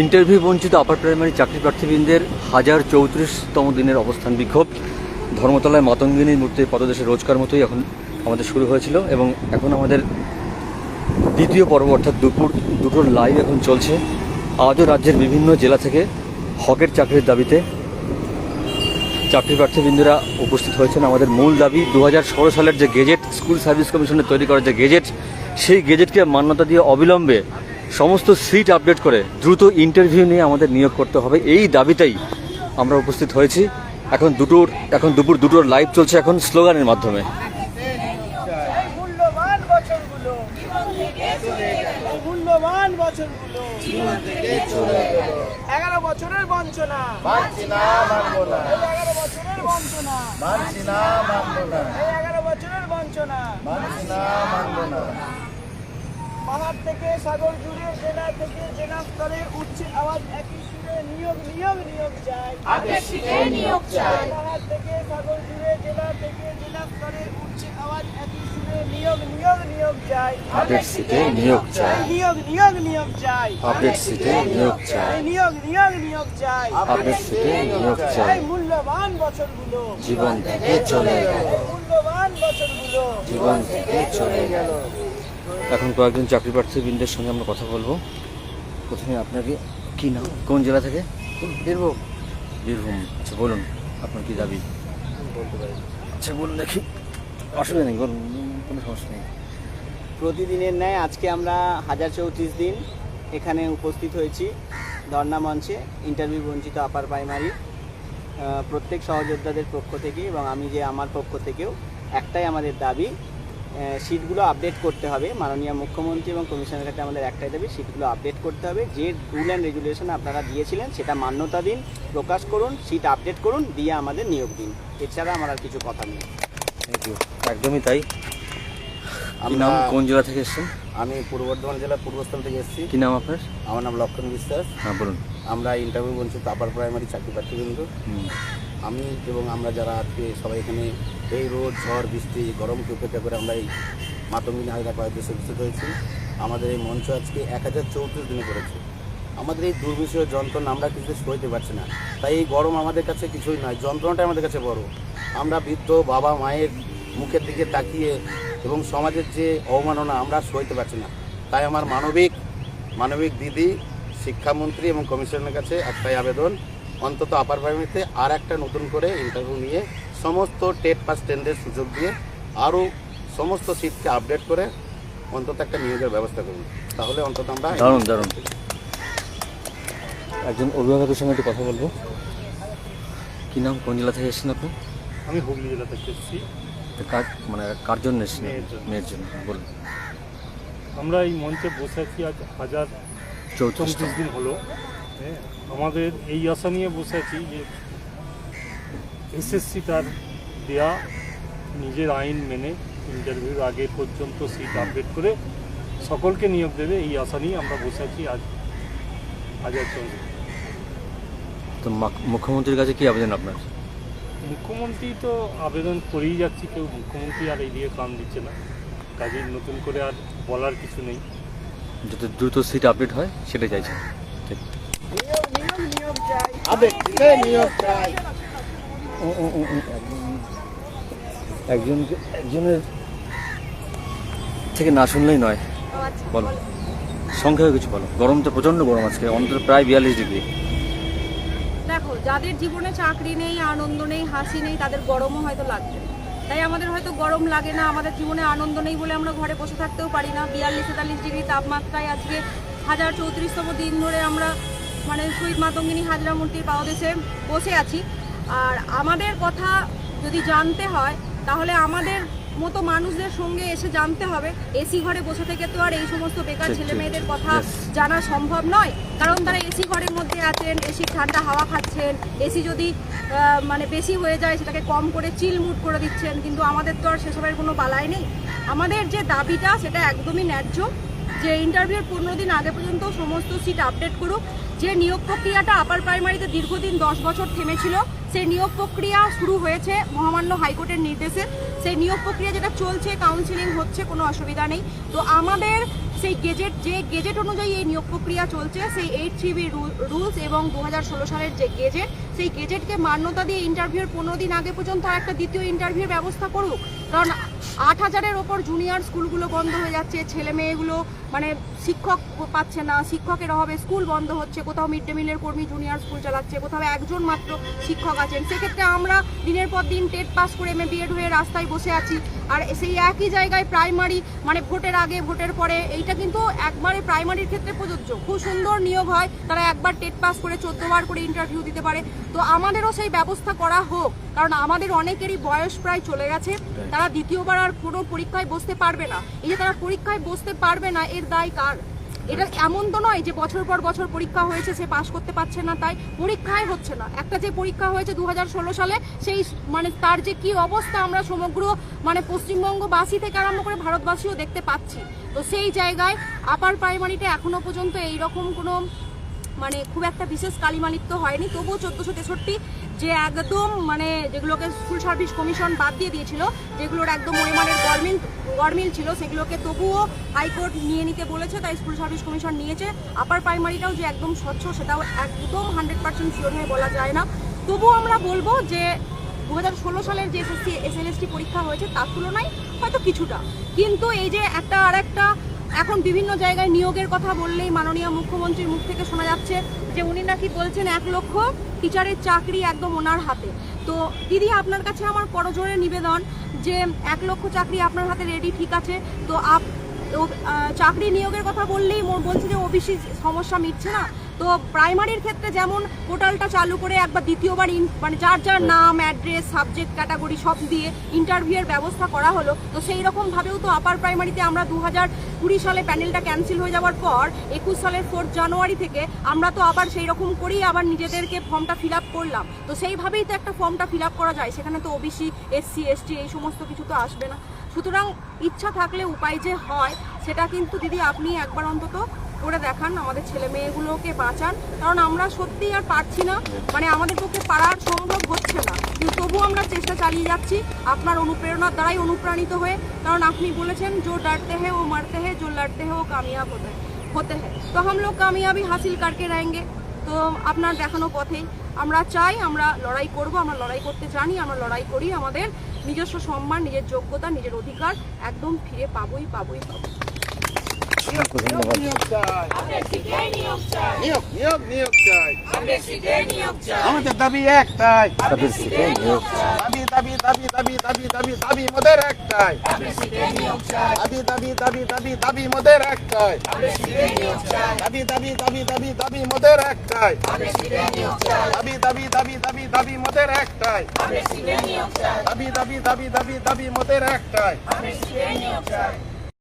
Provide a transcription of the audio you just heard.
Interview বঞ্চিত upper primary চাকরি প্রার্থীবৃন্দের হাজার চৌত্রিশতম দিনের অবস্থান বিক্ষোভ। ধর্মতলায় মাতঙ্গিনীর মূর্তির পদদেশে রোজকার মতোই এখন আমাদের শুরু হয়েছিল এবং এখন আমাদের দ্বিতীয় পর্ব অর্থাৎ দুপুর দুটোর লাইভ এখন চলছে। আজও রাজ্যের বিভিন্ন জেলা থেকে হকের চাকরির দাবিতে চাকরি প্রার্থীবৃন্দরা উপস্থিত হয়েছেন। আমাদের মূল দাবি দু হাজার ষোলো সালের যে গেজেট, স্কুল সার্ভিস কমিশনের তৈরি করা যে গেজেট, সেই গেজেটকে মান্যতা দিয়ে অবিলম্বে সমস্ত সিট আপডেট করে দ্রুত ইন্টারভিউ নিয়ে আমাদের নিয়োগ করতে হবে। এই দাবিটাই আমরা উপস্থিত হয়েছি। এখন দুটোর এখন দুপুর দুটোর লাইভ চলছে এখন স্লোগানের মাধ্যমে। মূল্যবান বছরগুলো। এই মূল্যবান বছরগুলো। এগারো বছরের বঞ্চনা। মানছি না মানবো না। এই এগারো বছরের বঞ্চনা। মানছি না মানবো না। এগারো বছরের বঞ্চনা। মানছি না মানবো না। পাহাড় থেকে সাগর জুড়ে জেলা থেকে জেলা স্তরে উঠছে আওয়াজ একই সুরে নিয়োগ নিয়োগ নিয়োগ চাই নিয়োগ চাই পাহাড় থেকে সাগর জুড়ে জেলা থেকে জেলা স্তরে উঠছে আওয়াজ একই সুরে নিয়োগ নিয়োগ নিয়োগ চাই নিয়োগ চাই নিয়োগ নিয়োগ নিয়োগ চাই নিয়োগ চাই নিয়োগ নিয়োগ নিয়োগ চাই নিয়োগ চাই মূল্যবান বছরগুলো। জীবন থেকে চলে গেল। মূল্যবান বছরগুলো। জীবন থেকে চলে গেল। এখন কয়েকজন চাকরি প্রার্থীবৃন্দের সঙ্গে আমরা কথা বলব। প্রথমে আপনাকে কি নাম? কোন জেলা থেকে? বীরভূম। বীরভূম। আচ্ছা বলুন আপনার কি দাবি? আচ্ছা বলুন দেখি। অসুবিধা নেই বলুন কোনো সমস্যা নেই। প্রতিদিনের ন্যায় আজকে আমরা হাজার চৌত্রিশ দিন এখানে উপস্থিত হয়েছি ধর্ণা মঞ্চে ইন্টারভিউ বঞ্চিত আপার প্রাইমারি প্রত্যেক সহযোদ্ধাদের পক্ষ থেকে এবং আমি যে আমার পক্ষ থেকেও একটাই আমাদের দাবি সিটগুলো আপডেট করতে হবে। মাননীয় মুখ্যমন্ত্রী এবং কমিশনের কাছে আমাদের একটাই দাবি সিটগুলো আপডেট করতে হবে। যে রুল অ্যান্ড রেগুলেশন আপনারা দিয়েছিলেন সেটা মান্যতা দিন প্রকাশ করুন সিট আপডেট করুন দিয়ে আমাদের নিয়োগ দিন। এছাড়া আমার আর কিছু কথা নেই। থ্যাংক ইউ একদমই তাই। আমরা- কোন জেলা থেকে এসেছেন? আমি পূর্ব বর্ধমান জেলার পূর্বস্থল থেকে এসেছি। কি নাম আপনার? আমার নাম লক্ষণ বিশ্বাস। হ্যাঁ বলুন। আমরা ইন্টারভিউ বঞ্চিত আপার প্রাইমারি চাকরি প্রার্থীবৃন্দ। হুম। আমি এবং আমরা যারা আজকে সবাই এখানে এই রোদ, ঝড়, বৃষ্টি, গরমকে উপেক্ষা করে আমরা এই মাতঙ্গিনী হাজরা দেশে উপস্থিত হয়েছি। আমাদের এই মঞ্চ আজকে এক হাজার চৌত্রিশ দিনে পড়েছে আমাদের এই দুর্বিষয় যন্ত্রণা আমরা কিছু সইতে পারছি না। তাই এই গরম আমাদের কাছে কিছুই নয় যন্ত্রণাটা আমাদের কাছে বড়। আমরা বৃদ্ধ, বাবা, মায়ের মুখের দিকে তাকিয়ে এবং সমাজের যে অবমাননা আমরা সইতে পারছি না। তাই আমার মানবিক মানবিক দিদি, শিক্ষামন্ত্রী এবং কমিশনের কাছে একটাই আবেদন অন্তত আপার প্রাইমারিতে আর একটা নতুন করে ইন্টারভিউ নিয়ে সমস্ত টেট পাস টেন্ডের সুযোগ দিয়ে আরও সমস্ত সিটকে আপডেট করে অন্তত একটা নিয়োগের ব্যবস্থা করুন তাহলে অন্তত আমরা দারুণ দারুণ। একজন অভিভাবকের সঙ্গে একটু কথা বলব। কি নাম? কোন জেলা থেকে এসেছেন আপনি? আমি হুগলি জেলা থেকে এসেছি। তো কার মানে কার জন্য এসেছেন? মেয়ের জন্য। মেয়ের জন্য বলুন। আমরা এই মঞ্চে বসে আছি আজ হাজার চৌত্রিশ দিন হলো। হ্যাঁ আমাদের এই আশা নিয়ে বসে আছি যে এসএসসি তার দেয়া নিজের আইন মেনে ইন্টারভিউর আগে পর্যন্ত সিট আপডেট করে সকলকে নিয়োগ দেবে এই আশা নিয়ে আমরা বসে আছি আজ হাজার চৌত্রিশ তো মুখ্যমন্ত্রীর কাছে কি আবেদন আপনার? মুখ্যমন্ত্রী তো আবেদন করেই যাচ্ছি কেউ মুখ্যমন্ত্রী আর এই দিয়ে কান দিচ্ছে না। কাজেই নতুন করে আর বলার কিছু নেই। যত দ্রুত সিট আপডেট হয় সেটাই চাইছেন? একজন, একজনের থেকে না শুনলেই নয়। বলো। সংখ্যায় কিছু বলো। গরম তো প্রচণ্ড গরম আজকে, অন্তত প্রায় বিয়াল্লিশ ডিগ্রি। দেখো, যাদের জীবনে চাকরি নেই, আনন্দ নেই, হাসি নেই, তাদের গরমও হয়তো লাগবে। তাই আমাদের হয়তো গরম লাগে না, আমাদের জীবনে আনন্দ নেই বলে আমরা ঘরে বসে থাকতেও পারি না। বিয়াল্লিশ, তেতাল্লিশ ডিগ্রি তাপমাত্রায় আজকে হাজার চৌত্রিশতম দিন ধরে আমরা মানে শহীদ মাতঙ্গিনী হাজরা মূর্তির পাওদেশে বসে আছি। আর আমাদের কথা যদি জানতে হয় তাহলে আমাদের মতো মানুষদের সঙ্গে এসে জানতে হবে। এসি ঘরে বসে থেকে তো আর এই সমস্ত বেকার ছেলে মেয়েদের কথা জানা সম্ভব নয়। কারণ তারা এসি ঘরের মধ্যে আছেন এসি ঠান্ডা হাওয়া খাচ্ছেন এসি যদি মানে বেশি হয়ে যায় সেটাকে কম করে চিল মুট করে দিচ্ছেন কিন্তু আমাদের তো আর সেসবের কোনো বালাই নেই। আমাদের যে দাবিটা সেটা একদমই ন্যায্য। যে ইন্টারভিউর পনেরো দিন আগে পর্যন্ত সমস্ত সিট আপডেট করুক। যে নিয়োগ প্রক্রিয়াটা আপার প্রাইমারিতে দীর্ঘদিন দশ বছর থেমেছিল সেই নিয়োগ প্রক্রিয়া শুরু হয়েছে মহামান্য হাইকোর্টের নির্দেশে। সেই নিয়োগ প্রক্রিয়া যেটা চলছে কাউন্সিলিং হচ্ছে, কোনো অসুবিধা নেই। তো আমাদের সেই গেজেট যে গেজেট অনুযায়ী এই নিয়োগ প্রক্রিয়া চলছে, সেই এইট থ্রিবি রুলস এবং দু হাজার ষোলো সালের যে গেজেট সেই গেজেটকে মান্যতা দিয়ে ইন্টারভিউর পনেরো দিন আগে পর্যন্ত আর একটা দ্বিতীয় ইন্টারভিউর ব্যবস্থা করুক। কারণ আট হাজারের ওপর জুনিয়র স্কুলগুলো বন্ধ হয়ে যাচ্ছে, ছেলে মেয়েগুলো মানে শিক্ষক পাচ্ছে না, শিক্ষকের অভাবে স্কুল বন্ধ হচ্ছে, কোথাও মিড ডে মিলের কর্মী জুনিয়র স্কুল চালাচ্ছে, কোথাও একজন মাত্র শিক্ষক আছেন। সেক্ষেত্রে আমরা দিনের পর দিন টেট পাস করে এম বিএড হয়ে রাস্তায় বসে আছি। আর সেই একই জায়গায় প্রাইমারি মানে ভোটের আগে ভোটের পরে এইটা কিন্তু একবারে প্রাইমারির ক্ষেত্রে প্রযোজ্য। খুব সুন্দর নিয়োগ হয় তারা একবার টেট পাস করে বার করে ইন্টারভিউ দিতে পারে। তো আমাদেরও সেই ব্যবস্থা করা হোক কারণ আমাদের অনেকেরই বয়স প্রায় চলে গেছে। তারা দ্বিতীয়বার আর কোনো পরীক্ষায় বসতে পারবে না। এই যে তারা পরীক্ষায় বসতে পারবে না এর দায় কার? এটা এমন তো নয় যে বছর পর বছর পরীক্ষা হয়েছে, সে পাশ করতে পারছে না, তাই পরীক্ষায় হচ্ছে না। একটা যে পরীক্ষা হয়েছে দু হাজার ষোলো সালে, সেই মানে তার যে কি অবস্থা আমরা সমগ্র মানে পশ্চিমবঙ্গবাসী থেকে আরম্ভ করে ভারতবাসীও দেখতে পাচ্ছি। তো সেই জায়গায় আপার প্রাইমারিতে এখনও পর্যন্ত এইরকম কোনো মানে খুব একটা বিশেষ কালিমালিপ্ত হয়নি। তবুও চোদ্দোশো তেষট্টি যে একদম মানে যেগুলোকে স্কুল সার্ভিস কমিশন বাদ দিয়ে দিয়েছিল, যেগুলোর একদম ওয়েমারের গভর্নমেন্ট গরমিল ছিল, সেগুলোকে তবুও হাইকোর্ট নিয়ে নিতে বলেছে, তাই স্কুল সার্ভিস কমিশন নিয়েছে। আপার প্রাইমারিটাও যে একদম স্বচ্ছ, সেটাও একদম হান্ড্রেড পার্সেন্ট শিওর হয়ে বলা যায় না। তবুও আমরা বলব যে দু হাজার ষোলো সালের যে এসএসসি, এসএলএসটি পরীক্ষা হয়েছে, তার তুলনায় হয়তো কিছুটা। কিন্তু এই যে একটা আর একটা এখন বিভিন্ন জায়গায় নিয়োগের কথা বললেই মাননীয় মুখ্যমন্ত্রীর মুখ থেকে শোনা যাচ্ছে যে উনি নাকি বলছেন এক লক্ষ টিচারের চাকরি একদম ওনার হাতে। তো দিদি, আপনার কাছে আমার করজোরে নিবেদন যে এক লক্ষ চাকরি আপনার হাতে রেডি ঠিক আছে? তো আপ চাকরি নিয়োগের কথা বললেই বলছে যে ওবিসি সমস্যা মিটছে না? তো প্রাইমারির ক্ষেত্রে যেমন পোর্টালটা চালু করে একবার দ্বিতীয়বার ইন মানে যার যার নাম অ্যাড্রেস সাবজেক্ট ক্যাটাগরি সব দিয়ে ইন্টারভিউয়ের ব্যবস্থা করা হলো। তো সেই রকমভাবেও তো আপার প্রাইমারিতে আমরা দু হাজার কুড়ি সালে প্যানেলটা ক্যান্সেল হয়ে যাওয়ার পর একুশ সালের ফোর্থ জানুয়ারি থেকে আমরা তো আবার সেই রকম করেই আবার নিজেদেরকে ফর্মটা ফিল আপ করলাম। তো সেইভাবেই তো একটা ফর্মটা ফিল আপ করা যায়। সেখানে তো ওবিসি এসসি এসটি এই সমস্ত কিছু তো আসবে না। সুতরাং ইচ্ছা থাকলে উপায় যে হয় সেটা কিন্তু দিদি আপনি একবার অন্তত করে দেখান, আমাদের ছেলে মেয়েগুলোকে বাঁচান। কারণ আমরা সত্যি আর পারছি না। মানে আমাদের পক্ষে পারার সম্ভব হচ্ছে না। কিন্তু তবুও আমরা চেষ্টা চালিয়ে যাচ্ছি আপনার অনুপ্রেরণার দ্বারাই অনুপ্রাণিত হয়ে। কারণ আপনি বলেছেন, জোর ডাটতে হ্যাঁ ও মারতে হ্যাঁ জোর লড়তে হ্যাঁ ও কামিয়াব হতে হতে হ্যাঁ তো হাম কামিয়াবি হাসিল কারকে রেঙ্গে তো আপনার দেখানো পথেই আমরা চাই, আমরা লড়াই করব, আমরা লড়াই করতে জানি, আমরা লড়াই করি। আমাদের নিজস্ব সম্মান, নিজের যোগ্যতা, নিজের অধিকার একদম ফিরে পাবই পাবই পাবো আমাদের দাবি একটাই দাবি দাবি দাবি দাবি দাবি দাবি দাবি মোদের একটাই দাবি দাবি দাবি দাবি দাবি মোদের একটাই দাবি দাবি দাবি দাবি দাবি মোদের একটাই দাবি দাবি দাবি দাবি দাবি মোদের একটাই দাবি দাবি দাবি দাবি দাবি মোদের একটাই